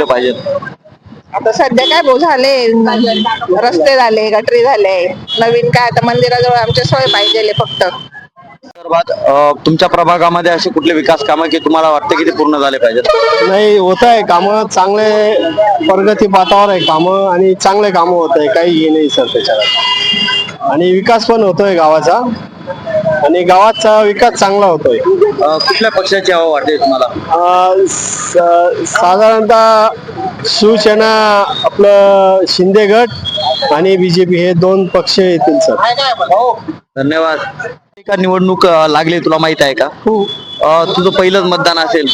दिलं पाहिजे. आता सध्या काय भाऊ झाले? रस्ते झाले गटरी झाले. नवीन काय आता मंदिराजवळ आमची सोय पाहिजे फक्त. संदर्भात अ, तुमच्या प्रभागामध्ये असे कुठले विकास कामं की तुम्हाला वाटतं की ते पूर्ण झाले पाहिजेत? नाही होत आहे कामं चांगले प्रगती पातावर आहे कामं आणि चांगले कामं होत आहे. काही हे नाही सर त्याच्यात. आणि विकास पण होतोय गावाचा. आणि गावाचा विकास चांगला होतोय. अ, कुठल्या पक्षाची हवा वाटते तुम्हाला? अं, स- साधारणतः शिवसेना आपलं शिंदे गट आणि बीजेपी हे दोन पक्ष येतील सर. धन्यवाद. का निवडणूक अ, लागली तुला माहीत आहे का? अ, तुझं पहिलंच मतदान असेल.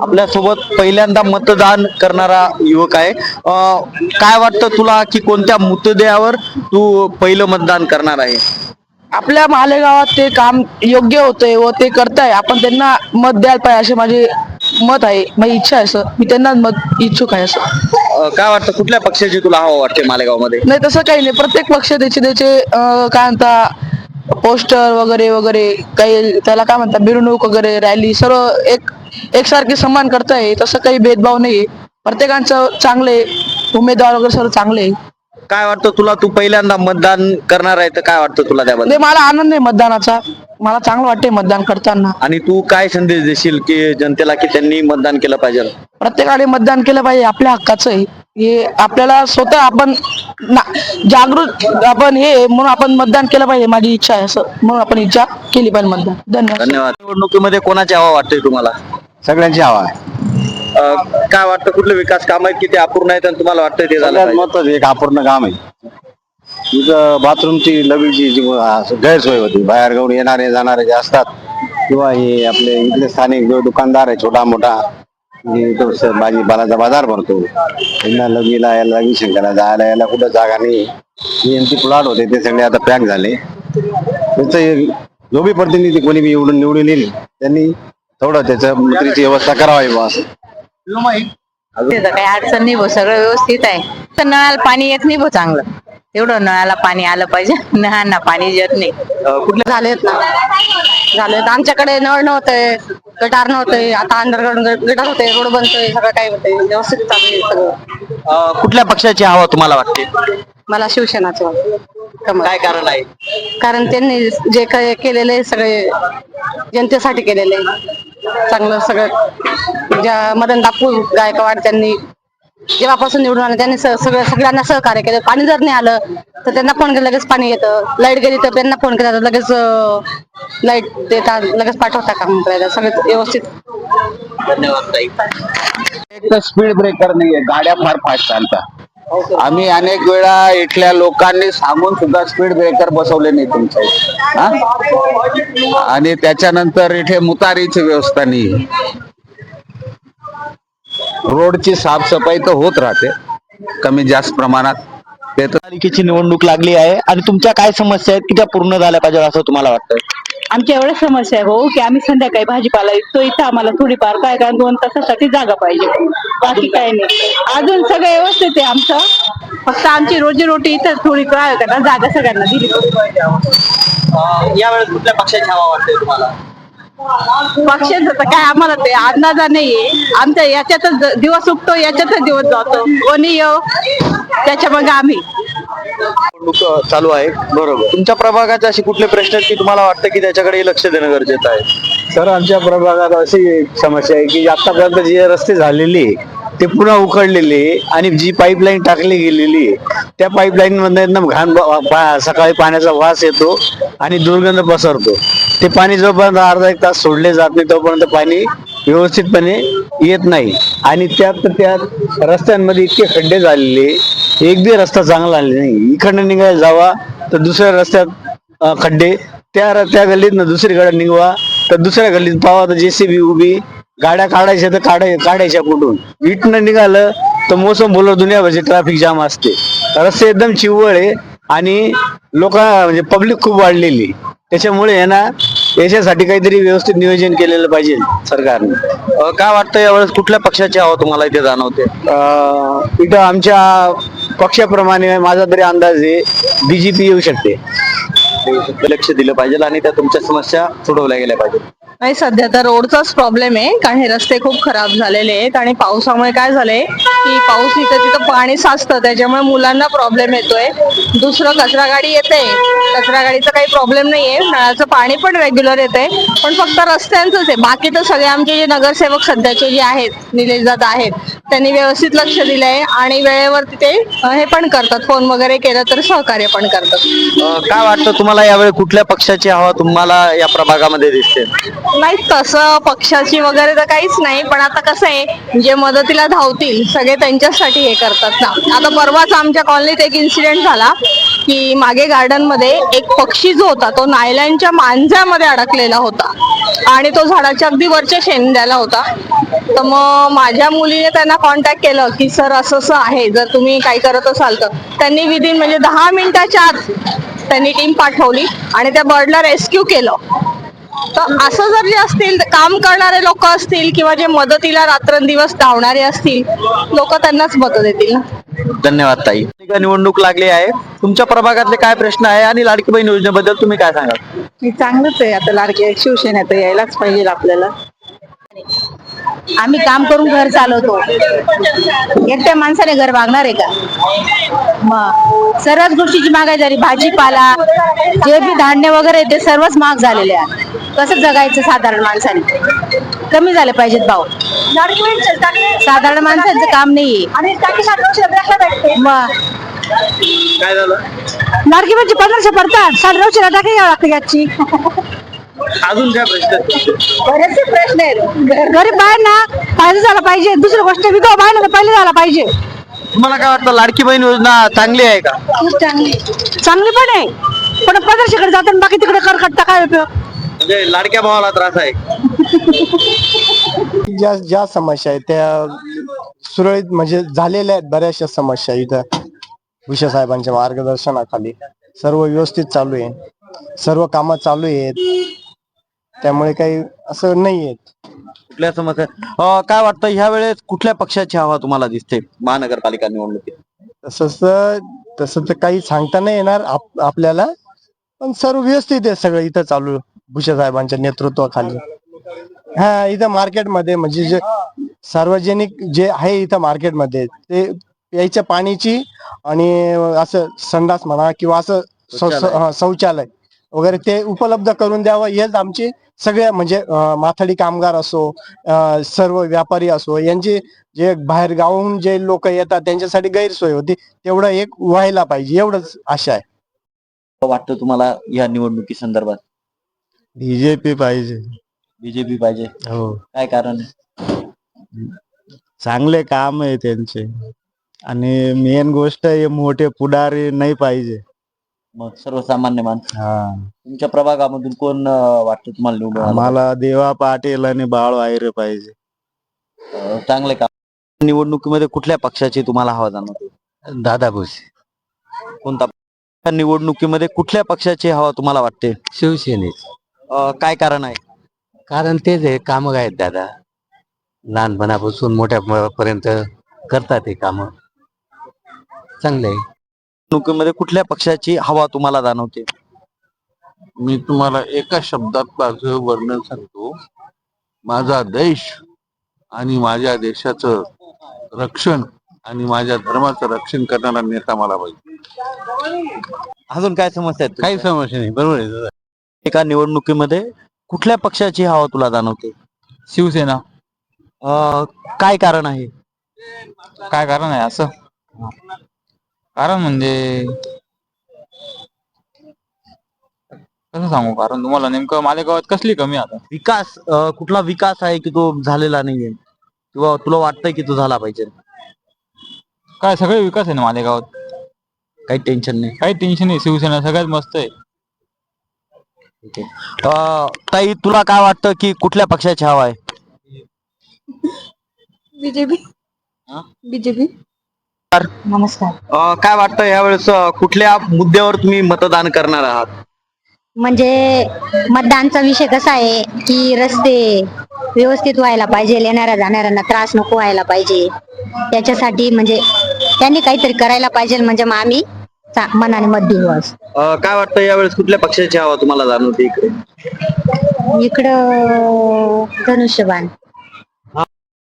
आपल्यासोबत पहिल्यांदा मतदान करणारा युवक आहे. अ, काय वाटतं तुला की कोणत्या मुद्द्यावर तू पहिलं मतदान करणार आहे? आपल्या मालेगावात ते काम योग्य होतंय व ते करताय. आपण त्यांना मत द्यायला पाहिजे असे माझे मत आहे. माझी इच्छा आहे असं. मी त्यांना मत इच्छुक आहे असं. अ, काय वाटतं कुठल्या पक्षाची तुला हवा वाटते मालेगावमध्ये नाही तसं काही नाही. प्रत्येक पक्ष त्याचे त्याचे अं, काय म्हणता पोस्टर वगैरे वगैरे काही त्याला काय म्हणतात मिरवणूक वगैरे रॅली सर्व एक एकसारखे सन्मान करताय. तसं काही भेदभाव नाही प्रत्येकांचं चांगले उमेदवार वगैरे सर्व चांगले आहे. काय वाटतं तुला? तू पहिल्यांदा मतदान करणार आहे तर काय वाटतं तुला त्याबद्दल? म्हणजे मला आनंद आहे मतदानाचा. मला चांगलं वाटतंय मतदान करताना. आणि तू काय संदेश देशील की जनतेला की त्यांनी मतदान केलं पाहिजे? प्रत्येकाने मतदान केलं पाहिजे आपल्या हक्काचं आहे. हे आपल्याला स्वतः आपण ना- जागृत आपण हे आहे, म्हणून आपण मतदान केलं पाहिजे माझी इच्छा आहे असं. म्हणून आपण इच्छा केली पाहिजे मतदान. धन्यवाद. धन्यवाद. निवडणुकीमध्ये कोणाची हवा वाटते तुम्हाला? सगळ्यांची हवा आहे. काय वाटतं कुठले विकास काम आहेत की ते अपूर्ण आहेत आणि तुम्हाला वाटतं ते झालं सगळ्यात पाहिजे? महत्वाचं एक अपूर्ण काम आहे. तिथं बाथरूमची लवीची जी गैरसोय होती. बाहेर गावून येणारे जाणारे जे असतात किंवा हे आपले इथले स्थानिक जो दुकानदार आहे छोटा मोठा जे तो स- भाजीपालाचा बाजार भरतो. त्यांना लगीला यायला लगी शंकरला जायला यायला कुठं जागा नाही. यांचे प्लॉट होते ते सगळे आता पॅक झाले. त्याचं जो बी प्रतिनिधी कोणी बी निवडून निवडून येईल त्यांनी थोडं त्याचं मुद्रीची व्यवस्था करावी बा असं. त्याचं काही अडचण नाही भाऊ सगळं व्यवस्थित आहे. तर नळाला पाणी येत नाही भाऊ चांगलं. तेवढं नळाला पाणी आलं पाहिजे. नळांना पाणी येत नाही. अ, कुठल्या झालेत ना. झालेत. आमच्याकडे नळ नव्हते गटार नव्हते. आता अंडरग्राऊंड गटार होते रोड बनतोय सगळं काय होतंय व्यवस्थित चालू आहे सगळं. अ, कुठल्या पक्षाची हवा तुम्हाला वाटते? मला शिवसेनाचं कमळ. काय कारण आहे? कारण त्यांनी जे काही केलेलं आहे सगळे जनतेसाठी केलेलं आहे. चांगलं सगळं. ज्या मदन बापू गायकवाड त्यांनी जेव्हापासून निवडून आले त्यांनी सगळं सगळ्यांना सहकार्य केलं. पाणी जर नाही आलं तर त्यांना फोन केला लगेच पाणी येतं. लाइट गेली तर त्यांना फोन केला तर लगेच लाइट देतात. लगेच पाठवतात काम करायला सगळं व्यवस्थित. धन्यवाद स्पीड ब्रेकर नाहीये. गाड्या फार फास्ट चालतात. आम्ही अनेक वेळा इथल्या लोकांनी सांगून सुद्धा स्पीड ब्रेकर बसवले नाही. हा? आणि त्याच्यानंतर इथे मुतारीची व्यवस्था नाही. रोडची साफसफाई तर होत राहते कमी जास्त प्रमाणात. ते तर पालिकेची निवडणूक लागली आहे. आणि तुमच्या काय समस्या आहेत? की त्या पूर्ण झाल्या पाहिजे असं तुम्हाला वाटतं? आमच्या एवढ्या समस्या आहे भाऊ की आम्ही संध्याकाळी भाजीपाला विकतो इथं आम्हाला थोडीफार काय काय दोन तासासाठी जागा पाहिजे. बाकी काय नाही. अजून सगळं व्यवस्थित आहे आमचं. फक्त आमची रोजीरोटी इथं थोडी काय होतं ना जागा सगळ्यांना दिली. यावेळेस कुठल्या पक्षाची हवा वाटते तुम्हाला? पक्षाचं तर काय आम्हाला ते अंदाजा नाहीये. आमच्या याच्यातच दिवस उगतो याच्यातच दिवस जातो. कोणी येऊ त्याच्या मग आम्ही. निवडणूक चालू आहे. बरोबर. तुमच्या प्रभागाचे असे कुठले प्रश्न आहेत की तुम्हाला वाटतं की त्याच्याकडे लक्ष देणं गरजेचं आहे? सर आमच्या प्रभागात अशी समस्या आहे की आतापर्यंत जे रस्ते झालेले ते पुन्हा उकडलेले आणि जी पाईपलाईन टाकली गेलेली आहे त्या पाईपलाईन मध्ये एकदम घाण सकाळी पाण्याचा वास येतो आणि दुर्गंध पसरतो. ते पाणी जोपर्यंत अर्धा एक तास सोडले जात नाही तोपर्यंत पाणी व्यवस्थितपणे येत नाही. आणि त्यात त्यात रस्त्यांमध्ये इतके खड्डे झालेले एक बी रस्ता चांगला आलेला नाही. इकडनं निघायला जावा तर दुसऱ्या रस्त्यात खड्डे त्या त्या गल्लीतनं दुसरीकडे निघवा तर दुसऱ्या गल्लीत पावा तर जेसीबी उभी गाड्या काढायच्या तर काढाय काढायच्या कुठून? इथनं निघालं तर मोसम बोलर दुनियाभरची ट्रॅफिक जाम असते. रस्ते एकदम चिवळ आहे आणि लोक म्हणजे पब्लिक खूप वाढलेली. त्याच्यामुळे आहे ना याच्यासाठी काहीतरी व्यवस्थित नियोजन केलेलं पाहिजे सरकारने. अ, काय वाटतं यावेळेस कुठल्या पक्षाची हवा तुम्हाला इथे जाणवते? अं, इथं आमच्या पक्षाप्रमाणे माझा तरी अंदाज आहे बीजेपी येऊ शकते. लक्ष दिलं पाहिजे आणि त्या तुमच्या समस्या सोडवल्या गेल्या पाहिजे नाही सध्या तर रोडचाच प्रॉब्लेम आहे. कारण हे रस्ते खूप खराब झालेले आहेत आणि पावसामुळे काय झालंय की पाऊस इथं तिथं पाणी साचतं. त्याच्यामुळे मुलांना प्रॉब्लेम येतोय. दुसरं कचरा गाडी येते. कचरा गाडीचा काही प्रॉब्लेम नाहीये. नळाचं पाणी पण रेग्युलर येते पण फक्त रस्त्यांचंच आहे. बाकी तर सगळे आमचे जे नगरसेवक सध्याचे जे आहेत निलेशदादा आहेत त्यांनी व्यवस्थित लक्ष दिलंय आणि वेळेवर तिथे अं, हे पण करतात. फोन वगैरे केलं तर सहकार्य पण करतात. अ, काय वाटतं तुम्हाला यावेळी कुठल्या पक्षाची हवा तुम्हाला या प्रभागामध्ये दिसते? नाही तसं पक्षाची वगैरे तर काहीच नाही पण आता कसं आहे जे मदतीला धावतील सगळे त्यांच्यासाठी हे करतात ना. आता परवाच आमच्या कॉलनीत एक इन्सिडेंट झाला की मागे गार्डनमध्ये एक पक्षी जो होता तो नायलँडच्या मांजामध्ये अडकलेला होता. आणि तो झाडाच्या अगदी वरच्या शेंड्याला होता. तर मग माझ्या मुलीने त्यांना कॉन्टॅक्ट केलं की सर असं असं आहे. जर तुम्ही काही करत असाल तर. त्यांनी विदिन म्हणजे दहा मिनिटाच्या आत त्यांनी टीम पाठवली आणि त्या बर्डला रेस्क्यू केलं. तर असं जर जे असतील काम करणारे लोक असतील किंवा जे मदतीला रात्रंदिवस धावणारे असतील लोक त्यांनाच मत देतील धन्यवाद ताई. निवडणूक लागली आहे. तुमच्या प्रभागातले काय प्रश्न आहे आणि लाडकी बहीण योजनेबद्दल तुम्ही काय सांगाल? चांगलंच आहे. आता लाडके शिवसेनेत यायलाच पाहिजे आपल्याला. आम्ही काम करून घर चालवतो. एकट्या माणसाने घर मागणार आहे का? मग सर्वच गोष्टीची महागाई झाली भाजीपाला जे बी धान्य वगैरे ते सर्वच महाग झालेले आहे. कसं जगायचं साधारण माणसाने? कमी झाले पाहिजेत भाव. साधारण माणसाचं काम नाहीये. मग काय झालं? लाडकी म्हणजे पंधराशे पडतात. साडे नऊशे टाके घ्यावं लागते गॅसची अजून काय प्रश्न आहेत? बरेचसे प्रश्न आहेत. गरीब बायांना फायदा झाला पाहिजे. दुसरी गोष्ट विधवा बायांना पहिले झाला पाहिजे. तुम्हाला काय वाटतं लाडकी बहीण योजना चांगली आहे का? चांगली. पण आहे. पण पंधराशेकडे जाताना बाकी तिकडे करकटता काय उपयोग म्हणजे लाडक्या भावाला त्रास आहे. ज्या ज्या समस्या आहेत त्या सुरळीत म्हणजे झालेल्या आहेत बऱ्याचशा समस्या इथं. भुसे साहेबांच्या मार्गदर्शनाखाली. सर्व व्यवस्थित चालू आहे. सर्व कामं चालू आहेत. त्यामुळे काही असं नाही आहेत कुठल्या समस्या अ, काय वाटतं ह्या वेळेस कुठल्या पक्षाची हवा तुम्हाला दिसते? महानगरपालिका निवडणुकीत. तसंच तर- तसं तर काही सांगता नाही येणार आप- आपल्याला. पण सर्व व्यवस्थित आहे सगळं इथं चालू भुसे साहेबांच्या नेतृत्वाखाली. हा इथं मार्केटमध्ये म्हणजे जे सार्वजनिक जे आहे इथं मार्केटमध्ये ते प्यायच्या पाण्याची आणि असं संडास म्हणा किंवा असं शौचालय. हा, शौचालय. वगैरे ते उपलब्ध करून द्यावं. हेच आमची सगळ्या म्हणजे माथाडी कामगार असो सर्व व्यापारी असो यांची जे बाहेर गावाहून जे लोक येतात त्यांच्यासाठी गैरसोय होती तेवढं एक व्हायला पाहिजे एवढंच आशा आहे. वाटतं तुम्हाला या निवडणुकी संदर्भात? बीजेपी पाहिजे. बीजेपी पाहिजे. हो. काय कारण? चांगले काम आहे त्यांचे. आणि मेन गोष्ट हे मोठे पुढारी नाही पाहिजे. मग सर्वसामान्य माणसं. हा. तुमच्या प्रभागामधून कोण अ, वाटतं तुम्हाला निवडून आलं? आम्हाला देवा पाटील आणि बाळ वायरे पाहिजे. अ, चांगले काम निवडणुकीमध्ये कुठल्या पक्षाची तुम्हाला हवा जाणवते? दादा भुसे कोणता? निवडणुकीमध्ये कुठल्या पक्षाची हवा तुम्हाला वाटते? शिवसेनेच. अ, काय कारण आहे? कारण तेच आहे काम आहेत दादा. लहानपणापासून मोठ्या पर्यंत करतात हे काम. चांगले आहे. निवडणुकीमध्ये कुठल्या पक्षाची हवा तुम्हाला जाणवते? मी तुम्हाला एका शब्दात माझं वर्णन सांगतो. माझा देश आणि माझ्या देशाचं रक्षण आणि माझ्या धर्माचं रक्षण करणारा नेता मला पाहिजे. अजून काय समस्या आहेत काही समस्या नाही बरोबर आहे दादा. एका निवडणुकीमध्ये कुठल्या पक्षाची हवा तुला जाणवते? शिवसेना. अ, काय कारण आहे? काय कारण आहे असं? कारण म्हणजे कसं सांगू कारण तुम्हाला नेमकं मालेगावात कसली कमी आता? विकास अ, कुठला विकास आहे की तो झालेला नाहीये? किंवा तुला वाटतंय की तो झाला पाहिजे? काय सगळे विकास आहे ना मालेगावात काही टेन्शन नाही. काही टेन्शन नाही शिवसेना सगळ्यात मस्त आहे. अ, ताई तुला काय वाटतं की कुठल्या पक्षाची हवा आहे? बीजेपी. हा? बीजेपी. नमस्कार. अ, काय वाटतं यावेळेस अ, कुठल्या मुद्द्यावर तुम्ही मतदान करणार आहात? म्हणजे मतदानचा विषय कसा आहे की रस्ते व्यवस्थित व्हायला पाहिजे येणाऱ्या जाणाऱ्यांना त्रास नको व्हायला पाहिजे. त्याच्यासाठी म्हणजे त्यांनी काहीतरी करायला पाहिजे म्हणजे मग आम्ही चा- मनाने मत देऊ आज. अ, काय वाटतं यावेळेस कुठल्या पक्षाची हवा तुम्हाला जाणवते इकडे? इकडं धनुष्यबाण.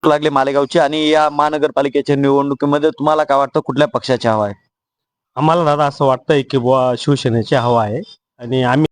लागले मालेगावची आणि या महानगरपालिकेच्या निवडणुकीमध्ये तुम्हाला काय वाटतं? कुठल्या पक्षाची हवा आहे? आम्हाला दादा असं वाटतंय की बुवा शिवसेनेची हवा आहे. आणि आम्ही